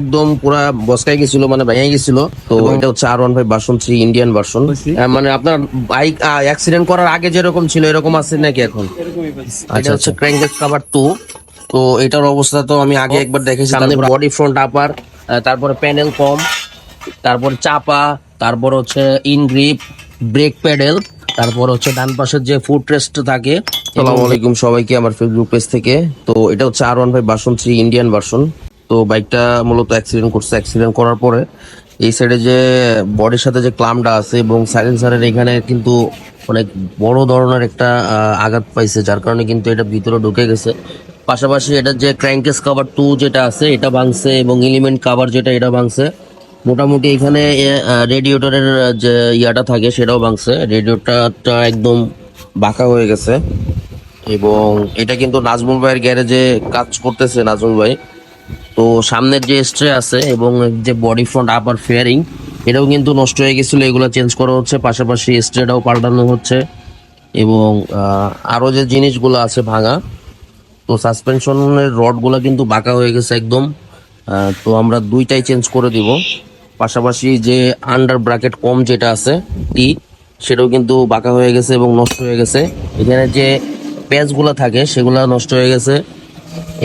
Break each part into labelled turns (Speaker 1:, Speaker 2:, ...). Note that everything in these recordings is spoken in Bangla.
Speaker 1: একদম পুরা বসকাই গেছিল মানে ভেঙে গেছিল। তো এটা হচ্ছে আর one five version three Indian version মানে আপনার বাইক অ্যাক্সিডেন্ট করার আগে যেরকম ছিল এরকম আছে নাকি এখন? এটা হচ্ছে ক্র্যাঙ্কেস কাভার টু তো এটার অবস্থা তো আমি আগে একবার দেখেছি। সামনে বডি ফ্রন্ট আপার তারপরে প্যানেল কম তারপর চাপা তারপর হচ্ছে ইন গ্রিপ ব্রেক প্যাডেল তারপর হচ্ছে ডান পাশের যে ফুট রেস্ট থাকে আসসালামু আলাইকুম সবাইকে আমার ফেসবুক পেজ থেকে। তো এটা হচ্ছে আর one five version three Indian version তো বাইকটা মূলত অ্যাক্সিডেন্ট করছে। অ্যাক্সিডেন্ট করার পরে এই সাইডে যে বডির সাথে যে ক্লামটা আছে এবং সাইলেন্সারের এখানে কিন্তু অনেক বড় ধরনের একটা আঘাত পাইছে, যার কারণে কিন্তু এটা ভিতরে ঢুকে গেছে। পাশাপাশি এটা যে ক্র্যাঙ্কেস কাভার টু যেটা আছে, এটা ভাঙছে এবং এলিমেন্ট কাভার যেটা, এটা ভাঙছে। মোটামুটি এখানে রেডিয়েটরের যে ইয়াটা থাকে সেটাও ভাঙছে। রেডিয়েটরটা একদম বাঁকা হয়ে গেছে। এবং এটা কিন্তু নাজমুল ভাইয়ের গ্যারেজে কাজ করতেছে নাজমুল ভাই। তো সামনের যে স্ট্রে আছে এবং যে বডি ফ্রন্ট আপার ফেয়ারিং এটাও কিন্তু নষ্ট হয়ে গেছিল। এগুলো চেঞ্জ করা হচ্ছে, পাশাপাশি স্ট্রেটাও পাল্টানো হচ্ছে এবং আরও যে জিনিসগুলো আছে ভাঙা, তো সাসপেনশনের রডগুলো কিন্তু বাঁকা হয়ে গেছে একদম। তো আমরা দুইটাই চেঞ্জ করে দিব। পাশাপাশি যে আন্ডার ব্র্যাকেট কম যেটা আছে টি সেটাও কিন্তু বাঁকা হয়ে গেছে এবং নষ্ট হয়ে গেছে। এখানে যে প্যাচগুলো থাকে, সেগুলো নষ্ট হয়ে গেছে।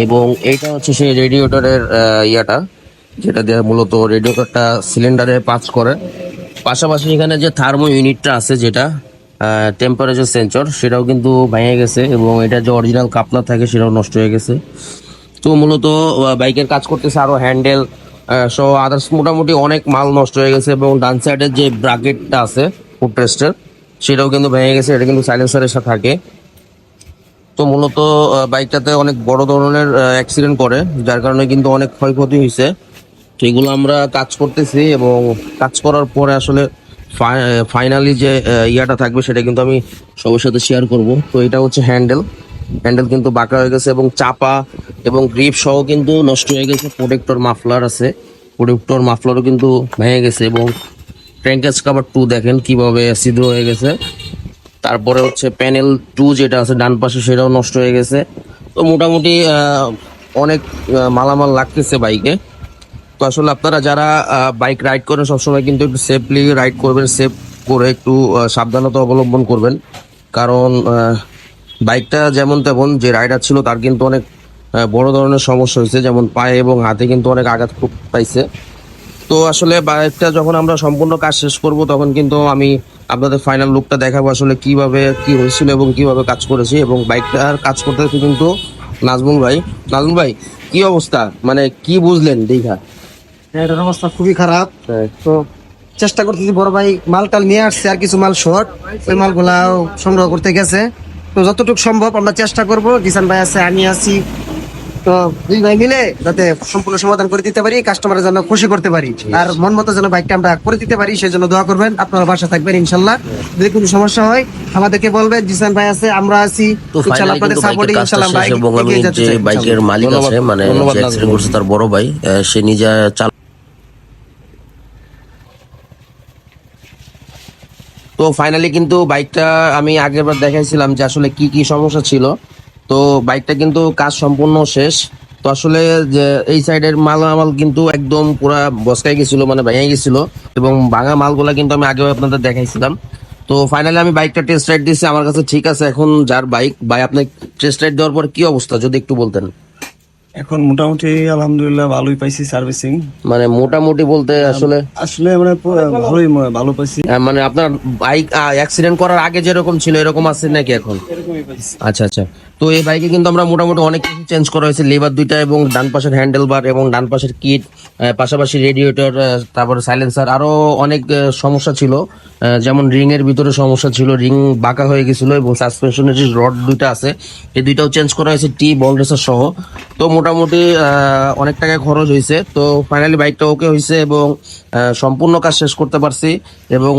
Speaker 1: এবং এইটা হচ্ছে সেই রেডিয়েটরের ইয়াটা, যেটা দিয়ে মূলত রেডিয়েটরটা সিলিন্ডারে পাস করে। পাশাপাশি এখানে যে থার্মো ইউনিটটা আছে যেটা টেম্পারেচার সেন্সর সেটাও কিন্তু ভেঙে গেছে এবং এটা যে অরিজিনাল কাপলার থাকে সেটাও নষ্ট হয়ে গেছে। তো মূলত বাইকের কাজ করতেছে আরও হ্যান্ডেল সহ আদার্স মোটামুটি অনেক মাল নষ্ট হয়ে গেছে এবং ডান সাইডের যে ব্রাকেটটা আছে ফুট রেস্টের সেটাও কিন্তু ভেঙে গেছে, এটা কিন্তু সাইলেন্সারের সাথে থাকে। তো মূলত বাইকটাতে অনেক বড় ধরনের অ্যাক্সিডেন্ট করে, যার কারণে কিন্তু অনেক ক্ষয়ক্ষতি হয়েছে তো আমরা কাজ করতেছি এবং কাজ করার পরে আসলে ফাইনালি যে ইয়াটা থাকবে সেটা কিন্তু আমি সবার সাথে শেয়ার করব। তো এটা হচ্ছে হ্যান্ডেল হ্যান্ডেল কিন্তু বাঁকা হয়ে গেছে এবং চাপা এবং গ্রিপ সহ কিন্তু নষ্ট হয়ে গেছে। প্রোটেক্টর মাফলার আছে। প্রোটেক্টর মাফলারও কিন্তু ভেঙে গেছে এবং ট্যাঙ্কেজ কাভার টু দেখেন কীভাবে ছিদ্র হয়ে গেছে। তারপরে হচ্ছে প্যানেল টু যেটা আছে, ডান পাশে সেটাও নষ্ট হয়ে গেছে। তো মোটামুটি অনেক মালামাল লাগতেছে বাইকে তো আসলে আপনারা যারা বাইক রাইড করেন, সবসময় কিন্তু একটু সেফলি রাইড করবেন সেফ করে একটু সাবধানতা অবলম্বন করবেন। কারণ বাইকটা যেমন তেমন যে রাইডার ছিল, তার কিন্তু অনেক বড় ধরনের সমস্যা হয়েছে। যেমন পায়ে এবং হাতে কিন্তু অনেক আঘাত খুব পাইছে। তো আসলে বাইকটা যখন আমরা সম্পূর্ণ কাজ শেষ করব, তখন কিন্তু আমি আপনাদের ফাইনাল লুকটা দেখাবো আসলে কীভাবে কি হয়েছিল এবং কীভাবে কাজ করেছি এবং বাইকটার কাজ করতেছে কিন্তু নাজমুল ভাই নাজমুল ভাই কি অবস্থা? মানে কি বুঝলেন দীঘা?
Speaker 2: এটার অবস্থা খুবই খারাপ। তো চেষ্টা করতেছি বড় ভাই মাল টাল নিয়ে আসছে আর কিছু মাল শর্ট ওই মালগুলা সংগ্রহ করতে গেছে। তো যতটুকু সম্ভব আমরা চেষ্টা করব। কিষান ভাই আছে আমি আছি তো দুই ভাই মিলে যাতে সম্পূর্ণ সমাধান করে দিতে পারি কাস্টমারের জন্য খুশি করতে পারি। আর মন মতো যেন বাইকটা আমরা করে দিতে পারি সেই জন্য দোয়া করবেন। আপনারা বাসা থাকবেন ইনশাল্লাহ। যদি কোনো সমস্যা হয় আমাদেরকে বলবেন। জিসান ভাই আছে আমরা আছি। ইনশাল্লাহ
Speaker 1: ফাইনালি
Speaker 2: আপনাদের
Speaker 1: কিন্তু
Speaker 2: সাপোর্টে
Speaker 1: বাইকের
Speaker 2: ইনশাল্লাহ
Speaker 1: শেষ
Speaker 2: এগিয়ে যেতে চাই
Speaker 1: বাইকের মালিক আছে মানে যে করছে তার বড় ভাই সে নিজে চাল তো ফাইনালি কিন্তু বাইকটা আমি আগের বার দেখাইছিলাম যে আসলে কি কি সমস্যা ছিল। তো বাইকটা কিন্তু কাজ সম্পূর্ণ শেষ। তো আসলে যে এই সাইডের মালামাল কিন্তু একদম পুরা বসকাই গেছিল মানে ভেঙে গেছিল এবং ভাঙা মালগুলা কিন্তু আমি আগেও আপনাদের দেখাইছিলাম। তো ফাইনালি আমি বাইকটা টেস্ট রাইড দিয়েছি আমার কাছে ঠিক আছে এখন যার বাইক। ভাই আপনি টেস্ট রাইড দেওয়ার পর কি অবস্থা যদি একটু বলতেন?
Speaker 3: এখন মোটামুটি আলহামদুলিল্লাহ ভালোই পাইছি সার্ভিসিং
Speaker 1: মানে মোটামুটি বলতে আসলে
Speaker 3: আসলে মানে ভালোই ভালো পাইছি।
Speaker 1: মানে আপনার বাইক অ্যাক্সিডেন্ট করার আগে যেরকম ছিল এরকম আছে নাকি এখন? আচ্ছা আচ্ছা। তো এই বাইকে কিন্তু আমরা মোটামুটি অনেক কিছু চেঞ্জ করা হয়েছে। লেবার দুইটা এবং ডান পাশের হ্যান্ডেল বার এবং ডান পাশের কিট পাশাপাশি রেডিয়েটর তারপরে সাইলেন্সার আরও অনেক সমস্যা ছিল। যেমন রিং এর ভিতরে সমস্যা ছিল রিং বাঁকা হয়ে গেছিল এবং সাসপেনশনের যে রড দুইটা আছে, এই দুইটাও চেঞ্জ করা হয়েছে টি বল রেসার সহ। তো মোটামুটি অনেক টাকা খরচ হয়েছে। তো ফাইনালি বাইকটা ওকে হয়েছে এবং সম্পূর্ণ কাজ শেষ করতে পারছি এবং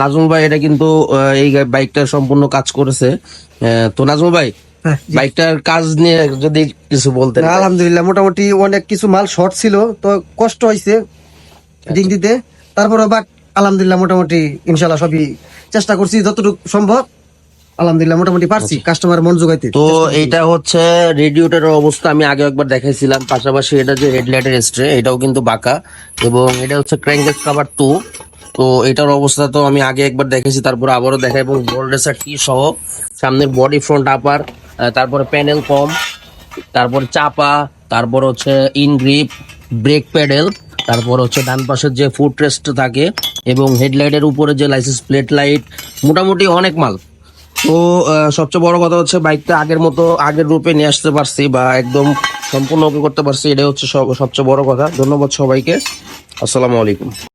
Speaker 1: নাজমুল ভাই এটা কিন্তু এই বাইকটা সম্পূর্ণ কাজ করেছে। তো নাজমুল ভাই বাইকটার কাজ নিয়ে যদি কিছু বলতেন।
Speaker 2: না, আলহামদুলিল্লাহ মোটামুটি অনেক কিছু মাল শর্ট ছিল তো কষ্ট হয়েছে দিক দিতে। তারপরে বাট আলহামদুলিল্লাহ মোটামুটি ইনশাল্লাহ সবই চেষ্টা করছি যতটুকু সম্ভব আলহামদুলিল্লাহ মোটামুটি পারছি কাস্টমার মন জোগাইতে।
Speaker 1: তো এইটা হচ্ছে রেডিওটারের অবস্থা আমি আগে একবার দেখাইছিলাম। পাশাপাশি এটা যে হেডলাইটের স্ট্রে এটাও কিন্তু বাঁকা। এবং এটা হচ্ছে ক্র্যাঙ্কেস কাভার টু। তো এটার অবস্থা তো আমি আগে একবার দেখেছি, তারপরে আবারও দেখা এবং বোল্ড রেসার টি সহ সামনের বডি ফ্রন্ট আপার তারপরে প্যানেল কম, তারপরে চাপা, তারপর হচ্ছে ইনগ্রিপ ব্রেক প্যাডেল তারপর হচ্ছে ডান পাশের যে ফুট রেস্ট থাকে এবং হেডলাইটের উপরে যে লাইসেন্স প্লেট লাইট মোটামুটি অনেক মাল। তো সবচেয়ে বড় কথা হচ্ছে বাইকটা আগের মতো, আগের রূপে নিয়ে আসতে পারছি বা একদম সম্পূর্ণ ওকে করতে পারছি, এটাই হচ্ছে সব- সবচেয়ে বড় কথা। ধন্যবাদ সবাইকে। আসসালামু আলাইকুম।